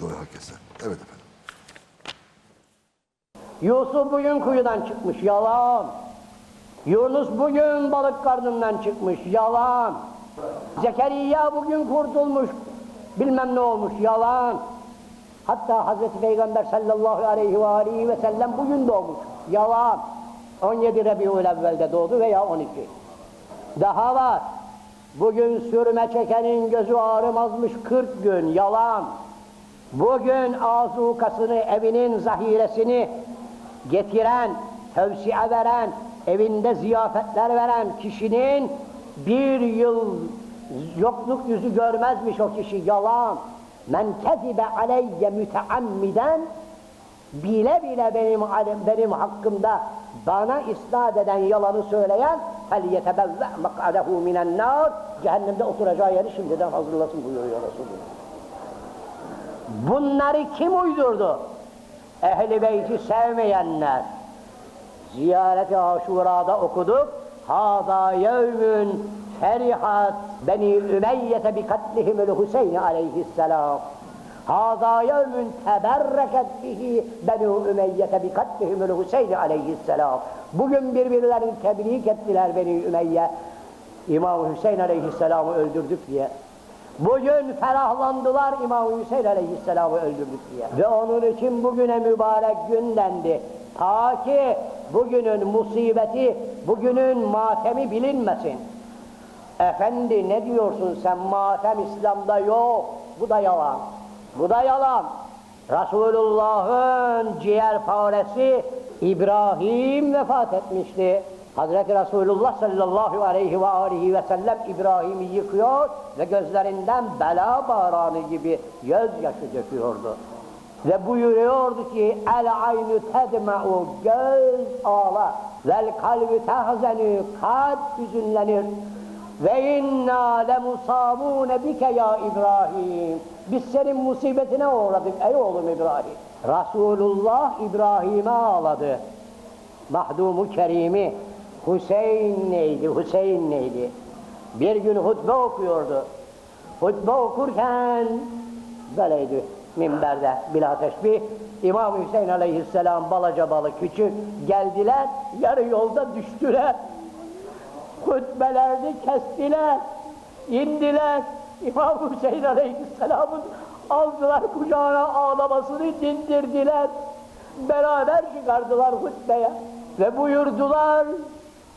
Doğru herkese. Evet efendim. Yusuf bugün kuyudan çıkmış, yalan. Yunus bugün balık karnından çıkmış, yalan. Zekeriya bugün kurtulmuş, bilmem ne olmuş, yalan. Hatta Hazreti Peygamber sallallahu aleyhi ve aleyhi ve sellem bugün doğmuş, yalan. 17 Rebiül evvelde doğdu veya 12. Daha var. Bugün sürme çekenin gözü ağrımazmış 40 gün, yalan. Bugün azukasını, evinin zahiresini getiren, tevsiye veren, evinde ziyafetler veren kişinin bir yıl yokluk yüzü görmezmiş o kişi, yalan. Men kezibe aleyye müteammiden bile bile benim alim, benim hakkımda bana isnat eden yalanı söyleyen فَلْيَتَبَوَّأْ مَقْعَدَهُ مِنَ النَّارِ Cehennemde oturacağı yeri şimdiden hazırlasın buyuruyor Resulullah. Bunları kim uydurdu? Ehli beyti sevmeyenler. Ziyareti Aşura'da okuduk. Hâzâ yevmün ferihat beni Ümeyyete bi katlihimül Hüseyin aleyhisselam. Hâzâ yevmün teberreket bihi beni Ümeyyete bi katlihimül Hüseyin aleyhisselam. Bugün birbirlerini tebrik ettiler beni Ümeyye. İmam Hüseyin aleyhisselamı öldürdük diye. Bugün ferahlandılar İmam Hüseyin Aleyhisselam'ı öldürdük diye. Ve onun için bugüne mübarek gün dendi. Ta ki bugünün musibeti, bugünün matemi bilinmesin. Efendi ne diyorsun sen matem İslam'da yok. Bu da yalan. Bu da yalan. Resulullah'ın ciğer faresi İbrahim vefat etmişti. Hazreti Resulullah sallallahu aleyhi ve aleyhi ve sellem İbrahim'i yıkıyor ve gözlerinden bela bağranı gibi gözyaşı döküyordu. Ve buyuruyordu ki el aynu tedme'u göz ağlar vel kalbi tahzenü kalp hüzünlenir. Ve inna lemusabune bike ya İbrahim. Biz senin musibetine uğradık ey oğlum İbrahim. Resulullah İbrahim'e ağladı. Mahdumu kerimi Hüseyin neydi, Hüseyin neydi? Bir gün hutbe okuyordu. Hutbe okurken böyleydi minberde bila teşbih. İmam Hüseyin aleyhisselam balaca balı küçük geldiler, yarı yolda düştüler. Hutbelerini kestiler, indiler. İmam Hüseyin aleyhisselamın aldılar kucağına ağlamasını dindirdiler. Beraber çıkardılar hutbeye ve buyurdular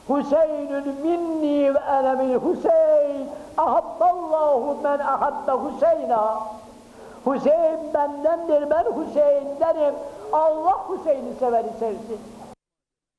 Hüseyinün minni ve ene min Hüseyin ahabballahu men ahabbe Hüseyna Hüseyin bendendir ben Hüseyin'denim Allah Hüseyin'i severi sevsin